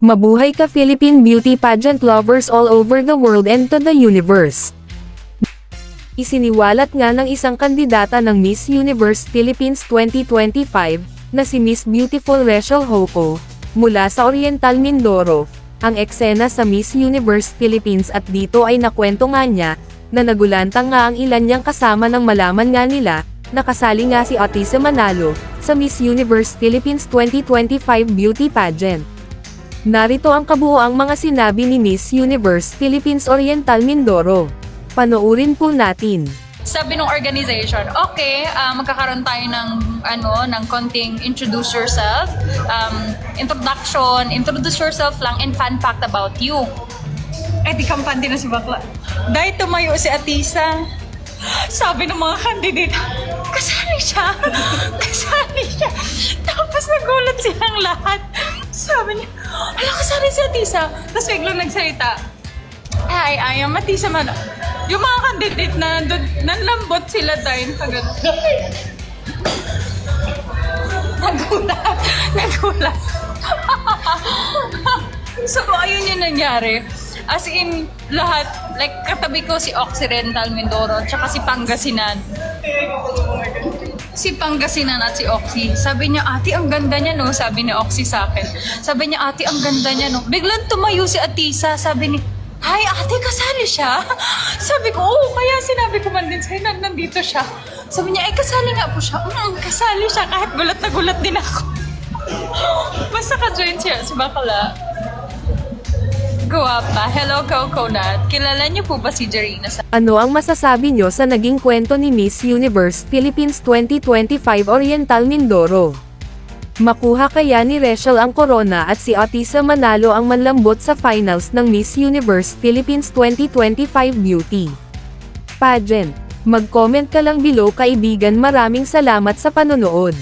Mabuhay ka Philippine beauty pageant lovers all over the world and to the universe. Isiniwalat nga ng isang kandidata ng Miss Universe Philippines 2025, na si Miss Beautiful Rachel Hoco, mula sa Oriental Mindoro, ang eksena sa Miss Universe Philippines at dito ay nakwento nga niya, na nagulantang nga ang ilan niyang kasama nang malaman nga nila, nakasali nga si Atisa Manalo, sa Miss Universe Philippines 2025 beauty pageant. Narito ang kabuoang mga sinabi ni Miss Universe Philippines Oriental Mindoro. Panoorin po natin. sabi ng organization, okay, ah, magkakaroon tayo ng ano, ng konting introduce yourself, um, introduction, introduce yourself lang and fun fact about you. Eh di kampante na si Bakla. Dahil tumayo si Atisa. Sabi ng mga candidate, kasali siya. kasali siya. Tapos nagulat silang lahat. Sabi niya, ala kasali si Atisa. Tapos biglang nagsalita, Hi, I am Matisa Mano. Yung mga candidate na nandun, nanlambot sila dahil agad. Nagulat. Nagulat. so, ayun yung nangyari. As in, lahat, like, katabi ko si Occidental Mindoro, tsaka si Pangasinan. Si Pangasinan at si Oxy. Sabi niya, ate, ang ganda niya, no? Sabi ni Oxy sa akin. Sabi niya, ate, ang ganda niya, no? Biglang tumayo si Atisa. Sabi ni, Hi, ate, kasali siya? Sabi ko, oo, kaya sinabi ko man din sa'yo na nandito siya. Sabi niya, ay, kasali nga po siya. Mm, kasali siya, kahit gulat na gulat din ako. Basta ka-join siya, si Bakala. Guwapa. Hello, Coconut. Kilala niyo po ba si Jarina sa Ano ang masasabi nyo sa naging kwento ni Miss Universe Philippines 2025 Oriental Mindoro? Makuha kaya ni Rachel ang corona at si Atisa Manalo ang manlambot sa finals ng Miss Universe Philippines 2025 Beauty Pageant. Mag-comment ka lang below kaibigan maraming salamat sa panonood.